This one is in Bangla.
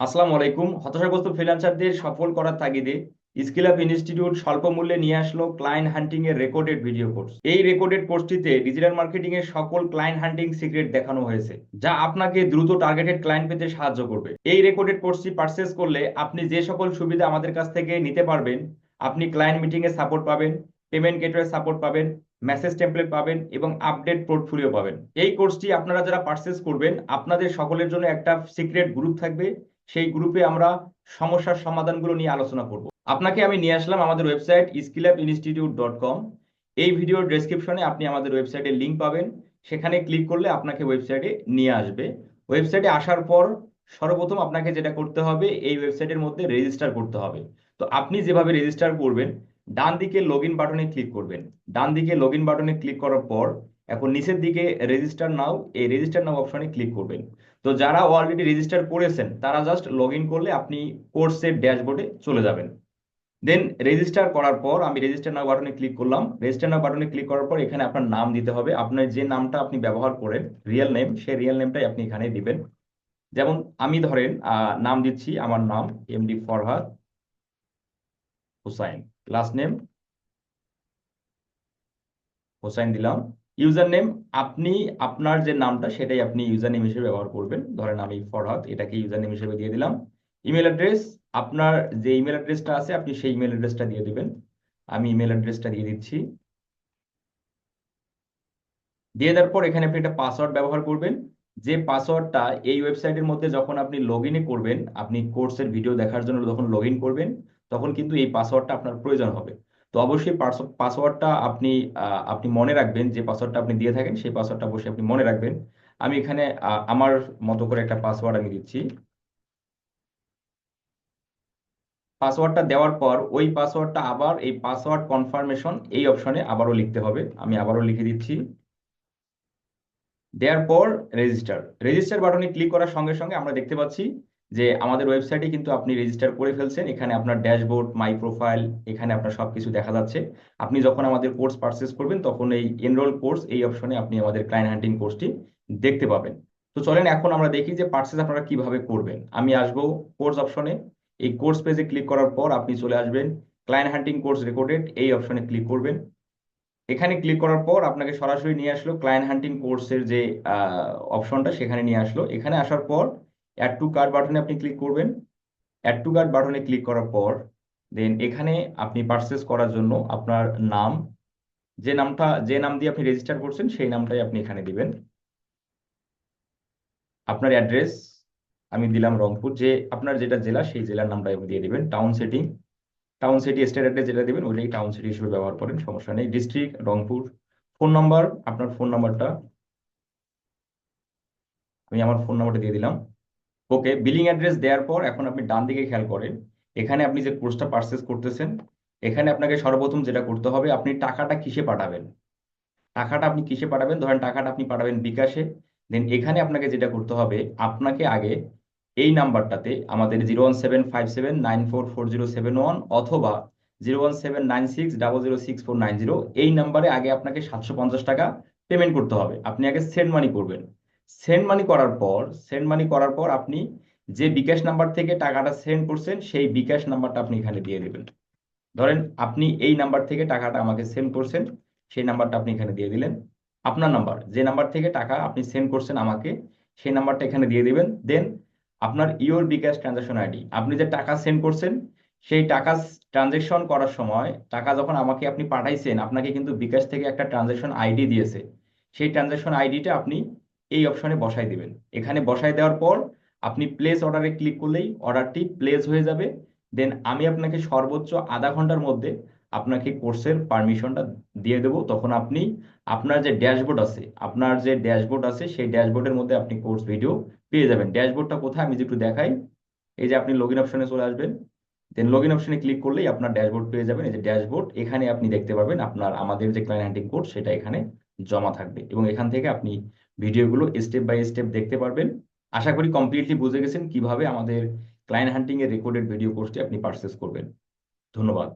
আসসালামু আলাইকুম। হতাশাগ্রস্ত ফ্রিল্যান্সারদের সফল করার তাগিদে স্কিল আপ ইনস্টিটিউট স্বল্প মূল্যে নিয়ে আসলো ক্লায়েন্ট হান্টিং এর রেকর্ডেড ভিডিও কোর্স এই রেকর্ডেড কোর্সটিতে ডিজিটাল মার্কেটিং এর সকল ক্লায়েন্ট হান্টিং সিক্রেট দেখানো হয়েছে, যা আপনাকে দ্রুত টার্গেটেড ক্লায়েন্ট পেতে সাহায্য করবে। এই রেকর্ডেড কোর্সটি পারচেস করলে আপনি যে সকল সুবিধা আমাদের কাছ থেকে নিতে পারবেন, আপনি ক্লায়েন্ট মিটিং এর সাপোর্ট পাবেন পেমেন্ট গেটওয়ে সাপোর্ট পাবেন মেসেজ টেমপ্লেট পাবেন এবং আপডেট পোর্টফোলিও পাবেন। এই কোর্সটি আপনারা যারা পারচেস করবেন, আপনাদের সকলের জন্য একটা সিক্রেট গ্রুপ থাকবে সেই গ্রুপে আমরা সমস্যার সমাধানগুলো নিয়ে আলোচনা করব। আপনাকে আমি নিয়ে আসলাম আমাদের website Skillup institute dot com এই ভিডিওর ডেসক্রিপশনে আপনি আমাদের ওয়েবসাইটের লিঙ্ক পাবেন। সেখানে ক্লিক করলে আপনাকে ওয়েবসাইটে নিয়ে আসবে। ওয়েবসাইটে আসার পর সর্বপ্রথম আপনাকে যেটা করতে হবে, এই ওয়েবসাইটের মধ্যে রেজিস্টার করতে হবে। তো আপনি যেভাবে রেজিস্টার করবেন ডান দিকে লগ ইন বাটনে ক্লিক করবেন। ডান দিকে লগ ইন বাটনে ক্লিক করার পর এখন নিচের দিকে রেজিস্টার নাও এই রেজিস্টার নাও অপশনে ক্লিক করবেন। তো যারা অলরেডি রেজিস্টার করেছেন, তারা জাস্ট লগ করলে আপনি কোর্সের ড্যাশবোর্ডে চলে যাবেন। দেন রেজিস্টার করার পর, আমি রেজিস্টার নাও বাটনে ক্লিক করলাম। রেজিস্টার নাও বাটনে ক্লিক করার পর এখানে আপনার নাম দিতে হবে। আপনার যে নামটা আপনি ব্যবহার করেন রিয়েল নেম সেই রিয়েল নেমটাই আপনি এখানে দিবেন। যেমন আমি ধরেন নাম দিচ্ছি, আমার নাম MD Farhad Hussain last name Hossain দিলাম। ইউজার নেম আপনি আপনার যে নামটা সেটাই আপনি ইউজার নেম হিসেবে ব্যবহার করবেন। ধরেন আমি ফরহাদ, এটাকে ইউজার নেম হিসেবে দিয়ে দিলাম। ইমেল অ্যাড্রেস, আপনার যে ইমেল অ্যাড্রেসটা আছে, আপনি সেই ইমেল অ্যাড্রেসটা দিয়ে দিবেন। আমি ইমেল অ্যাড্রেসটা দিয়ে দিচ্ছি। দিয়ে দেওয়ার পর এখানে আপনি একটা পাসওয়ার্ড ব্যবহার করবেন। যে পাসওয়ার্ডটা এই ওয়েবসাইটের মধ্যে যখন আপনি লগ করবেন, আপনি কোর্সের ভিডিও দেখার জন্য যখন লগ করবেন, তখন কিন্তু এই পাসওয়ার্ডটা আপনার প্রয়োজন হবে। তো অবশ্যই পাসওয়ার্ডটা আপনি আপনি মনে রাখবেন যে পাসওয়ার্ডটা আপনি দিয়ে থাকেন, সেই পাসওয়ার্ডটা অবশ্যই আপনি মনে রাখবেন। আমি এখানে আমার মতো করে একটা পাসওয়ার্ড আমি দিচ্ছি। পাসওয়ার্ডটা দেওয়ার পর ওই পাসওয়ার্ডটা আবার, এই পাসওয়ার্ড কনফার্মেশন এই অপশনে আবারও লিখতে হবে। আমি আবারও লিখে দিচ্ছি। দেওয়ার পর রেজিস্টার। রেজিস্টার বাটনে ক্লিক করার সঙ্গে সঙ্গে আমরা দেখতে পাচ্ছি যে আমাদের ওয়েবসাইটে কিন্তু আপনি রেজিস্টার করে ফেলছেন, এখানে আপনার ড্যাশবোর্ড মাই প্রোফাইল এখানে আপনার সবকিছু দেখা যাচ্ছে। আপনি যখন আমাদের কোর্স পারচেস করবেন, তখন এই এনরোল কোর্স এই অপশনে আপনি আমাদের ক্লায়েন্ট হান্টিং কোর্সটি দেখতে পাবেন। তো চলেন এখন আমরা দেখি যে পারচেস আপনারা কীভাবে করবেন। আমি আসব কোর্স অপশনে এই কোর্স পেজে ক্লিক করার পর আপনি চলে আসবেন ক্লায়েন্ট হান্টিং কোর্স রেকর্ডেড এই অপশনে ক্লিক করবেন। এখানে ক্লিক করার পর আপনাকে সরাসরি নিয়ে আসলো ক্লায়েন্ট হান্টিং কোর্সের যে অপশনটা সেখানে নিয়ে আসলো। এখানে আসার পর অ্যাড টু কার্ড বাটনে আপনি ক্লিক করবেন। অ্যাড টু কার্ড বাটনে ক্লিক করার পর দেন এখানে আপনি পারচেস করার জন্য আপনার নাম, যে নামটা, যে নাম দিয়ে আপনি রেজিস্টার করছেন, সেই নামটাই আপনি এখানে দিবেন। আপনার অ্যাড্রেস আমি দিলাম রংপুর, যে আপনার যেটা জেলা, সেই জেলার নামটা আপনি দিয়ে দিবেন। Town setting town city state address যেটা দিবেন, ওইটাই টাউন সিটি হিসেবে ব্যবহার করেন, সমস্যা নেই। ডিস্ট্রিক্ট রংপুর ফোন নাম্বার আপনার ফোন নাম্বারটা আমি আমার ফোন নাম্বারটা দিয়ে দিলাম। ওকে বিলিং অ্যাড্রেস দেওয়ার পর এখন আপনি ডান দিকে খেয়াল করেন। এখানে আপনি যে কোর্সটা পারচেস করতেছেন, এখানে আপনাকে সর্বপ্রথম যেটা করতে হবে, আপনি টাকাটা কিসে পাঠাবেন? টাকাটা আপনি কিসে পাঠাবেন? ধরেন টাকাটা আপনি পাঠাবেন বিকাশে। দেন এখানে আপনাকে যেটা করতে হবে, আপনাকে আগে এই নাম্বারটাতে আমাদের zero one seven five seven nine four four zero seven one অথবা zero one seven nine six double zero six four nine zero এই নাম্বারে আগে আপনাকে সাতশো পঞ্চাশ টাকা পেমেন্ট করতে হবে। আপনি আগে সেন্ড মানি করবেন। সেন্ড মানি করার পর সেন্ড মানি করার পর আপনি যে বিকাশ নাম্বার থেকে টাকাটা সেন্ড করছেন, সেই বিকাশ নাম্বারটা আপনি এখানে দিয়ে দেবেন। ধরেন আপনি এই নাম্বার থেকে টাকাটা আমাকে সেন্ড করছেন, সেই নাম্বারটা আপনি এখানে দিয়ে দিলেন। আপনার নাম্বার যে নাম্বার থেকে টাকা আপনি সেন্ড করছেন আমাকে, সেই নাম্বারটা এখানে দিয়ে দিবেন। দেন আপনার ইওর বিকাশ ট্রানজাকশন আইডি আপনি যে টাকা সেন্ড করছেন, সেই টাকা ট্রানজেকশন করার সময় টাকা যখন আমাকে আপনি পাঠাইছেন, আপনাকে কিন্তু বিকাশ থেকে একটা ট্রানজেকশন আইডি দিয়েছে। সেই ট্রানজেকশন আইডিটা আপনি এই অপশনে বসাই দিবেন। এখানে বসাই দেওয়ার পর আপনি প্লেস অর্ডারে ক্লিক করলেই অর্ডারটি প্লেস হয়ে যাবে। দেন আমি আপনাকে সর্বোচ্চ আধা ঘণ্টার মধ্যে আপনাকে কোর্সের পারমিশনটা দিয়ে দেবো। তখন আপনি আপনার যে ড্যাশবোর্ড আছে, আপনার যে ড্যাশবোর্ড আছে, সেই ড্যাশবোর্ডের মধ্যে আপনি কোর্স ভিডিও পেয়ে যাবেন। ড্যাশবোর্ডটা কোথায়? আমি একটু দেখাই। এই যে আপনি লগ ইন অপশনে চলে আসবেন। দেন লগ ইন অপশনে ক্লিক করলেই আপনার ড্যাশবোর্ড পেয়ে যাবেন। এই যে ড্যাশবোর্ড এখানে আপনি দেখতে পাবেন আপনার আমাদের যে ক্লায়েন্ট হ্যান্ডিং কোড সেটা এখানে জমা থাকবে। এবং এখান থেকে আপনি ভিডিওগুলো স্টেপ বাই স্টেপ দেখতে পারবেন। আশা করি কমপ্লিটলি বুঝে গেছেন কীভাবে আমাদের ক্লায়েন্ট হান্টিং এর রেকর্ডেড ভিডিও কোর্সটি আপনি পারচেস করবেন। ধন্যবাদ।